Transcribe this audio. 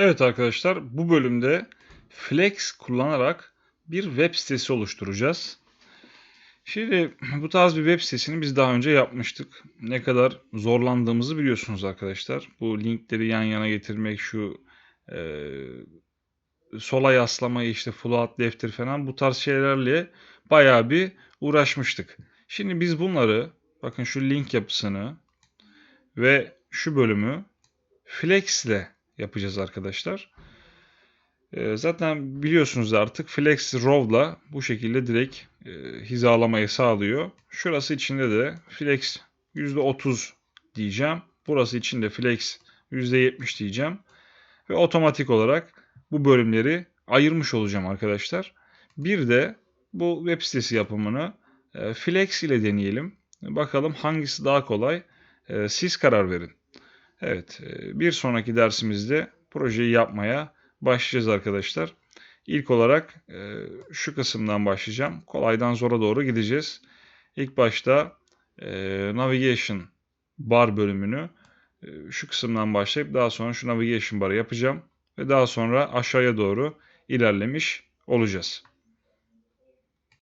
Evet arkadaşlar bu bölümde Flex kullanarak bir web sitesi oluşturacağız. Şimdi bu tarz bir web sitesini biz daha önce yapmıştık. Ne kadar zorlandığımızı biliyorsunuz arkadaşlar. Bu linkleri yan yana getirmek, şu e, sola yaslamayı işte float lefter falan bu tarz şeylerle bayağı bir uğraşmıştık. Şimdi biz bunları bakın şu link yapısını ve şu bölümü Flex ile yapacağız arkadaşlar. Ee, zaten biliyorsunuz artık Flex Row'la bu şekilde direkt e, hizalamayı sağlıyor. Şurası içinde de Flex %30 diyeceğim. Burası için de Flex %70 diyeceğim. Ve otomatik olarak bu bölümleri ayırmış olacağım arkadaşlar. Bir de bu web sitesi yapımını e, Flex ile deneyelim. Bakalım hangisi daha kolay. E, siz karar verin. Evet, e, bir sonraki dersimizde projeyi yapmaya başlayacağız arkadaşlar. İlk olarak e, şu kısımdan başlayacağım. Kolaydan zora doğru gideceğiz. İlk başta e, Navigation Bar bölümünü şu kısımdan başlayıp daha sonra şu Navigation Bar'ı yapacağım. Ve daha sonra aşağıya doğru ilerlemiş olacağız.